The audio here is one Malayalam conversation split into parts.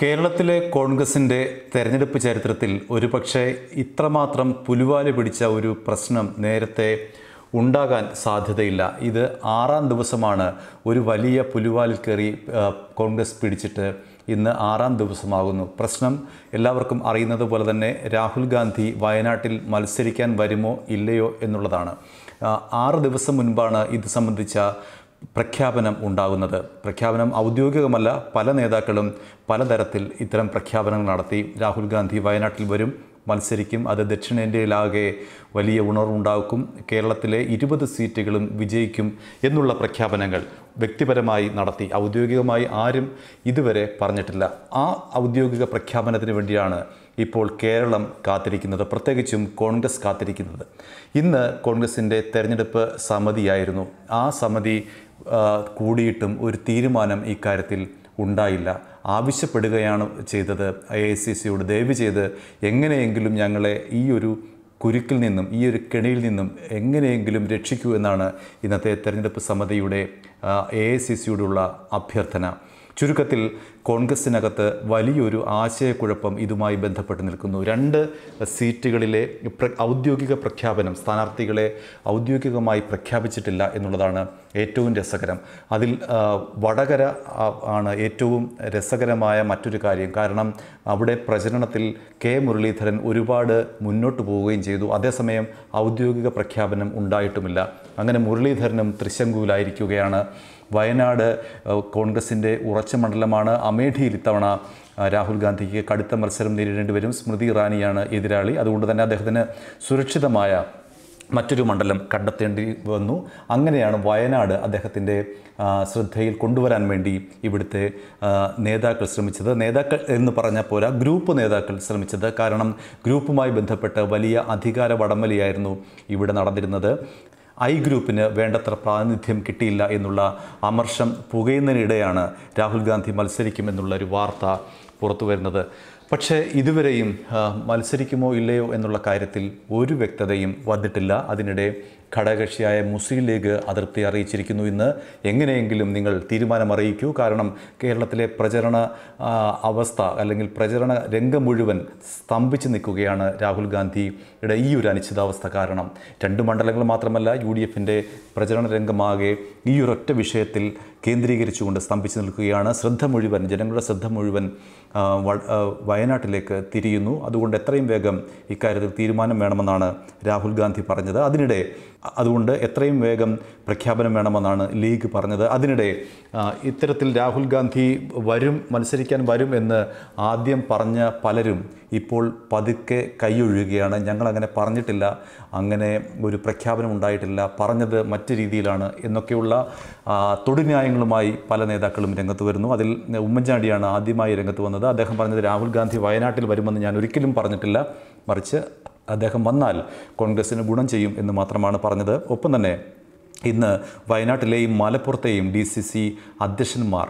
കേരളത്തിലെ കോൺഗ്രസിന്റെ തെരഞ്ഞെടുപ്പ് ചരിത്രത്തിൽ ഒരുപക്ഷെ ഇത്രമാത്രം പുലുവാൽ പിടിച്ച ഒരു പ്രശ്നം നേരത്തെ ഉണ്ടാകാൻ സാധ്യതയില്ല. ഇത് ആറാം ദിവസമാണ് ഒരു വലിയ പുലുവാലിൽ കയറി കോൺഗ്രസ് പിടിച്ചിട്ട് ഇന്ന് ആറാം ദിവസമാകുന്നു. പ്രശ്നം എല്ലാവർക്കും അറിയുന്നത് പോലെ തന്നെ രാഹുൽ ഗാന്ധി വയനാട്ടിൽ മത്സരിക്കാൻ വരുമോ ഇല്ലയോ എന്നുള്ളതാണ്. ആറ് ദിവസം മുൻപാണ് ഇത് സംബന്ധിച്ച പ്രഖ്യാപനം ഉണ്ടാകുന്നത്. പ്രഖ്യാപനം ഔദ്യോഗികമല്ല പല നേതാക്കളും പലതരത്തിൽ ഇത്തരം പ്രഖ്യാപനങ്ങൾ നടത്തി. രാഹുൽ ഗാന്ധി വയനാട്ടിൽ വരും മത്സരിക്കും. അത് ദക്ഷിണേന്ത്യയിലാകെ വലിയ ഉണർവുണ്ടാക്കും. കേരളത്തിലെ ഇരുപത് സീറ്റുകളും വിജയിക്കും എന്നുള്ള പ്രഖ്യാപനങ്ങൾ വ്യക്തിപരമായി നടത്തി. ഔദ്യോഗികമായി ആരും ഇതുവരെ പറഞ്ഞിട്ടില്ല. ആ ഔദ്യോഗിക പ്രഖ്യാപനത്തിന് വേണ്ടിയാണ് ഇപ്പോൾ കേരളം കാത്തിരിക്കുന്നത് പ്രത്യേകിച്ചും കോൺഗ്രസ് കാത്തിരിക്കുന്നത്. ഇന്ന് കോൺഗ്രസിന്റെ തെരഞ്ഞെടുപ്പ് സമിതിയായിരുന്നു. ആ സമിതി കൂടിയിട്ടും ഒരു തീരുമാനം ഇക്കാര്യത്തിൽ ഉണ്ടായില്ല. ആവശ്യപ്പെടുകയാണ് ചെയ്തത് ഐ ഐ സി സിയോട് ദയവ് ചെയ്ത് എങ്ങനെയെങ്കിലും ഞങ്ങളെ ഈ ഒരു കുരുക്കിൽ നിന്നും ഈ ഒരു കെണിയിൽ നിന്നും എങ്ങനെയെങ്കിലും രക്ഷിക്കൂ എന്നാണ് ഇന്നത്തെ തെരഞ്ഞെടുപ്പ് സമിതിയുടെ എ ഐ സി സിയോടുള്ള അഭ്യർത്ഥന. ചുരുക്കത്തിൽ കോൺഗ്രസിനകത്ത് വലിയൊരു ആശയക്കുഴപ്പം ഇതുമായി ബന്ധപ്പെട്ട് നിൽക്കുന്നു. രണ്ട് സീറ്റുകളിലെ ഔദ്യോഗിക പ്രഖ്യാപനം സ്ഥാനാർത്ഥികളെ ഔദ്യോഗികമായി പ്രഖ്യാപിച്ചിട്ടില്ല എന്നുള്ളതാണ് ഏറ്റവും രസകരം. അതിൽ വടകര ആണ് ഏറ്റവും രസകരമായ മറ്റൊരു കാര്യം. കാരണം അവിടെ പ്രചരണത്തിൽ കെ മുരളീധരൻ ഒരുപാട് മുന്നോട്ട് പോവുകയും ചെയ്തു. അതേസമയം ഔദ്യോഗിക പ്രഖ്യാപനം ഉണ്ടായിട്ടുമില്ല. അങ്ങനെ മുരളീധരനും തൃശങ്കൂലായിരിക്കുകയാണ് വയനാട് കോൺഗ്രസിന്റെ ഉറച്ച മണ്ഡലമാണ്. അമേഠിയിൽ ഇത്തവണ രാഹുൽ ഗാന്ധിക്ക് കടുത്ത മത്സരം നേരിടേണ്ടി വരും. സ്മൃതി ഇറാനിയാണ് എതിരാളി. അതുകൊണ്ട് തന്നെ അദ്ദേഹത്തിന് സുരക്ഷിതമായ മറ്റൊരു മണ്ഡലം കണ്ടെത്തേണ്ടി വന്നു. അങ്ങനെയാണ് വയനാട് അദ്ദേഹത്തിന്റെ ശ്രദ്ധയിൽ കൊണ്ടുവരാൻ വേണ്ടി ഇവിടുത്തെ നേതാക്കൾ ശ്രമിച്ചത്. നേതാക്കൾ എന്ന് പറഞ്ഞാൽ പോരാ ഗ്രൂപ്പ് നേതാക്കൾ ശ്രമിച്ചത്. കാരണം ഗ്രൂപ്പുമായി ബന്ധപ്പെട്ട് വലിയ അധികാര വടംവലിയായിരുന്നു ഇവിടെ നടന്നിരുന്നത്. ഐ ഗ്രൂപ്പിന് വേണ്ടത്ര പ്രാതിനിധ്യം കിട്ടിയില്ല എന്നുള്ള അമർഷം പുകയുന്നതിനിടെയാണ് രാഹുൽ ഗാന്ധി മത്സരിക്കുമെന്നുള്ള ഒരു വാർത്ത പുറത്തു വരുന്നത്. പക്ഷേ ഇതുവരെയും മത്സരിക്കുമോ ഇല്ലയോ എന്നുള്ള കാര്യത്തിൽ ഒരു വ്യക്തതയും വന്നിട്ടില്ല. അതിനിടെ ഘടകകക്ഷിയായ മുസ്ലിം ലീഗ് അതിർത്തി അറിയിച്ചിരിക്കുന്നു ഇന്ന്. എങ്ങനെയെങ്കിലും നിങ്ങൾ തീരുമാനം അറിയിക്കൂ കാരണം കേരളത്തിലെ പ്രചരണ അവസ്ഥ അല്ലെങ്കിൽ പ്രചരണ രംഗം മുഴുവൻ സ്തംഭിച്ച് നിൽക്കുകയാണ് രാഹുൽ ഗാന്ധിയുടെ ഈ ഒരു അനിശ്ചിതാവസ്ഥ കാരണം. രണ്ട് മണ്ഡലങ്ങൾ മാത്രമല്ല യു ഡി എഫിന്റെ പ്രചരണ രംഗമാകെ ഈ ഒരൊറ്റ വിഷയത്തിൽ കേന്ദ്രീകരിച്ചുകൊണ്ട് സ്തംഭിച്ചു നിൽക്കുകയാണ്. ശ്രദ്ധ മുഴുവൻ ജനങ്ങളുടെ ശ്രദ്ധ മുഴുവൻ വയനാട്ടിലേക്ക് തിരിയുന്നു. അതുകൊണ്ട് എത്രയും വേഗം ഇക്കാര്യത്തിൽ തീരുമാനം വേണമെന്നാണ് രാഹുൽ ഗാന്ധി പറഞ്ഞത്. അതിനിടെ അതുകൊണ്ട് എത്രയും വേഗം പ്രഖ്യാപനം വേണമെന്നാണ് ലീഗ് പറഞ്ഞത്. അതിനിടെ ഇത്തരത്തിൽ രാഹുൽ ഗാന്ധി വരും മത്സരിക്കാൻ വരും എന്ന് ആദ്യം പറഞ്ഞ പലരും ഇപ്പോൾ പതുക്കെ കൈയൊഴുകുകയാണ്. ഞങ്ങളങ്ങനെ പറഞ്ഞിട്ടില്ല. അങ്ങനെ ഒരു പ്രഖ്യാപനം ഉണ്ടായിട്ടില്ല. പറഞ്ഞത് മറ്റു രീതിയിലാണ് എന്നൊക്കെയുള്ള ആ, തൊടുന്യായങ്ങളുമായി പല നേതാക്കളും രംഗത്ത് വരുന്നു. അതിൽ ഉമ്മൻചാണ്ടിയാണ് ആദ്യമായി രംഗത്ത് വന്നത്. അദ്ദേഹം പറഞ്ഞത് രാഹുൽ ഗാന്ധി വയനാട്ടിൽ വരുമെന്ന് ഞാൻ ഒരിക്കലും പറഞ്ഞിട്ടില്ല. മറിച്ച് അദ്ദേഹം വന്നാൽ കോൺഗ്രസിന് ഗുണം ചെയ്യും എന്ന് മാത്രമാണ് പറഞ്ഞത്. ഒപ്പം തന്നെ ഇന്ന് വയനാട്ടിലെയും മലപ്പുറത്തെയും ഡി സി സി അധ്യക്ഷന്മാർ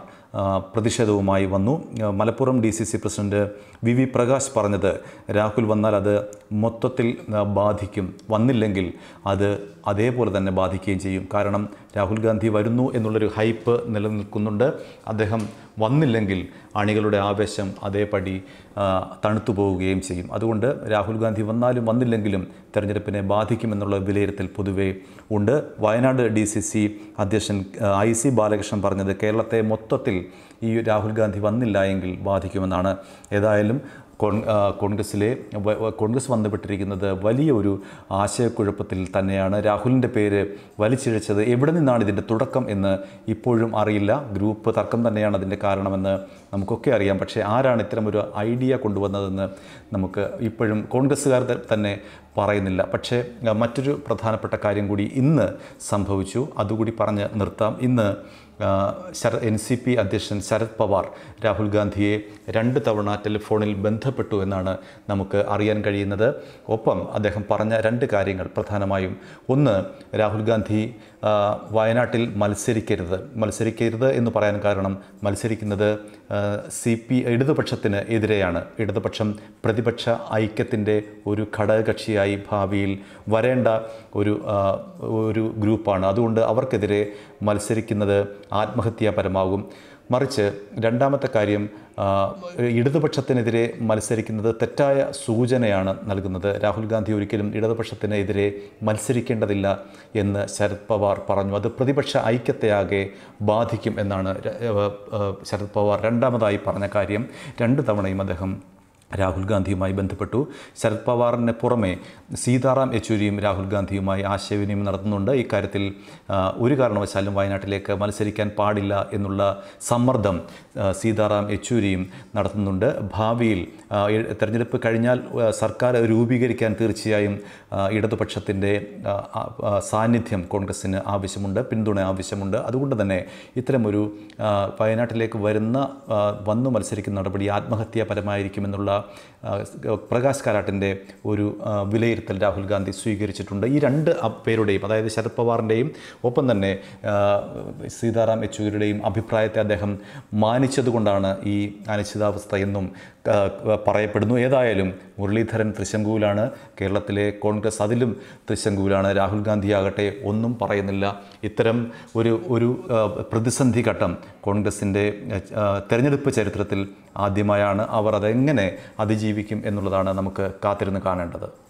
പ്രതിഷേധവുമായി വന്നു. Malappuram D C C president V V Prakash പറഞ്ഞത് രാഹുൽ വന്നാൽ അത് മൊത്തത്തിൽ ബാധിക്കും. വന്നില്ലെങ്കിൽ അത് അതേപോലെ തന്നെ ബാധിക്കുകയും ചെയ്യും. കാരണം രാഹുൽ ഗാന്ധി വരുന്നു എന്നുള്ളൊരു ഹൈപ്പ് നിലനിൽക്കുന്നുണ്ട്. അദ്ദേഹം വന്നില്ലെങ്കിൽ അണികളുടെ ആവേശം അതേപടി തണുത്തു പോവുകയും ചെയ്യും. അതുകൊണ്ട് രാഹുൽ ഗാന്ധി വന്നാലും വന്നില്ലെങ്കിലും തെരഞ്ഞെടുപ്പിനെ ബാധിക്കുമെന്നുള്ള വിലയിരുത്തൽ പൊതുവെ ഉണ്ട്. വയനാട് ഡി സി സി അധ്യക്ഷൻ ഐ സി ബാലകൃഷ്ണൻ പറഞ്ഞത് കേരളത്തെ മൊത്തത്തിൽ ഈ രാഹുൽ ഗാന്ധി വന്നില്ല എങ്കിൽ ബാധിക്കുമെന്നാണ്. ഏതായാലും കോൺ കോൺഗ്രസ്സിലെ കോൺഗ്രസ് വന്നുപെട്ടിരിക്കുന്നത് വലിയ ഒരു ആശയക്കുഴപ്പത്തിൽ തന്നെയാണ്. രാഹുലിന്റെ പേര് വലിച്ചിഴച്ചത് എവിടെ നിന്നാണ് ഇതിന്റെ തുടക്കം എന്ന് ഇപ്പോഴും അറിയില്ല. ഗ്രൂപ്പ് തർക്കം തന്നെയാണ് അതിന്റെ കാരണമെന്ന് നമുക്കൊക്കെ അറിയാം. പക്ഷേ ആരാണ് ഇത്തരം ഒരു ഐഡിയ കൊണ്ടുവന്നതെന്ന് നമുക്ക് ഇപ്പോഴും കോൺഗ്രസ്സുകാർ തന്നെ പറയുന്നില്ല. പക്ഷേ മറ്റൊരു പ്രധാനപ്പെട്ട കാര്യം കൂടി ഇന്ന് സംഭവിച്ചു. അതുകൂടി പറഞ്ഞ് നിർത്താം. ഇന്ന് ആ, ശര എൻ സി പി അധ്യക്ഷൻ ശരത് പവാർ രാഹുൽ ഗാന്ധിയെ രണ്ട് തവണ ടെലിഫോണിൽ ബന്ധപ്പെട്ടു എന്നാണ് നമുക്ക് അറിയാൻ കഴിയുന്നത്. ഒപ്പം അദ്ദേഹം പറഞ്ഞ രണ്ട് കാര്യങ്ങൾ പ്രധാനമായും. ഒന്ന് രാഹുൽ ഗാന്ധി വയനാട്ടിൽ മത്സരിക്കരുത്. മത്സരിക്കരുത് എന്ന് പറയാൻ കാരണം മത്സരിക്കുന്നത് സി പി ഇടതുപക്ഷത്തിന് എതിരെയാണ്. ഇടതുപക്ഷം പ്രതിപക്ഷ ഐക്യത്തിന്റെ ഒരു ഘടകകക്ഷിയായി ഭാവിയിൽ വരേണ്ട ഒരു ഒരു ഗ്രൂപ്പാണ്. അതുകൊണ്ട് അവർക്കെതിരെ മത്സരിക്കുന്നത് ആത്മഹത്യാപരമാകും. മറിച്ച് രണ്ടാമത്തെ കാര്യം ഇടതുപക്ഷത്തിനെതിരെ മത്സരിക്കുന്നത് തെറ്റായ സൂചനയാണ് നൽകുന്നത്. രാഹുൽ ഗാന്ധി ഒരിക്കലും ഇടതുപക്ഷത്തിനെതിരെ മത്സരിക്കേണ്ടതില്ല എന്ന് ശരത് പവാർ പറഞ്ഞു. അത് പ്രതിപക്ഷ ഐക്യത്തെയാകെ ബാധിക്കും എന്നാണ് ശരത് പവാർ രണ്ടാമതായി പറഞ്ഞ കാര്യം. രണ്ട് തവണയും അദ്ദേഹം രാഹുൽ ഗാന്ധിയുമായി ബന്ധപ്പെട്ടു. ശരത് പവാറിന് പുറമെ സീതാറാം യെച്ചൂരിയും രാഹുൽ ഗാന്ധിയുമായി ആശയവിനിമയം നടത്തുന്നുണ്ട്. ഇക്കാര്യത്തിൽ ഒരു കാരണവശാലും വയനാട്ടിലേക്ക് മത്സരിക്കാൻ പാടില്ല എന്നുള്ള സമ്മർദ്ദം സീതാറാം യെച്ചൂരിയും നടത്തുന്നുണ്ട്. ഭാവിയിൽ തെരഞ്ഞെടുപ്പ് കഴിഞ്ഞാൽ സർക്കാർ രൂപീകരിക്കാൻ തീർച്ചയായും ഇടതുപക്ഷത്തിന്റെ സാന്നിധ്യം കോൺഗ്രസ്സിന് ആവശ്യമുണ്ട് പിന്തുണ ആവശ്യമുണ്ട്. അതുകൊണ്ട് തന്നെ ഇത്തരമൊരു വയനാട്ടിലേക്ക് വരുന്ന വന്നു മത്സരിക്കുന്ന നടപടി ആത്മഹത്യാപരമായിരിക്കുമെന്നുള്ള പ്രകാശ് കാരാട്ടിന്റെ ഒരു വിലയിരുത്തൽ രാഹുൽ ഗാന്ധി സ്വീകരിച്ചിട്ടുണ്ട്. ഈ രണ്ട് പേരുടെയും അതായത് ശരത് പവാറിന്റെയും ഒപ്പം തന്നെ സീതാറാം യെച്ചൂരിയുടെയും അഭിപ്രായത്തെ അദ്ദേഹം മാനിച്ചതുകൊണ്ടാണ് ഈ അനിശ്ചിതാവസ്ഥ എന്നും പറയപ്പെടുന്നു. ഏതായാലും മുരളീധരൻ തൃശങ്കുവിലാണ് കേരളത്തിലെ കോൺഗ്രസ് അതിലും തൃശങ്കുവിലാണ്. രാഹുൽ ഗാന്ധി ആകട്ടെ ഒന്നും പറയുന്നില്ല. ഇത്തരം ഒരു ഒരു പ്രതിസന്ധി ഘട്ടം കോൺഗ്രസിന്റെ തെരഞ്ഞെടുപ്പ് ചരിത്രത്തിൽ ആദ്യമായാണ്. അവർ അതെങ്ങനെ അതിജീവിക്കും എന്നുള്ളതാണ് നമുക്ക് കാത്തിരുന്ന് കാണേണ്ടത്.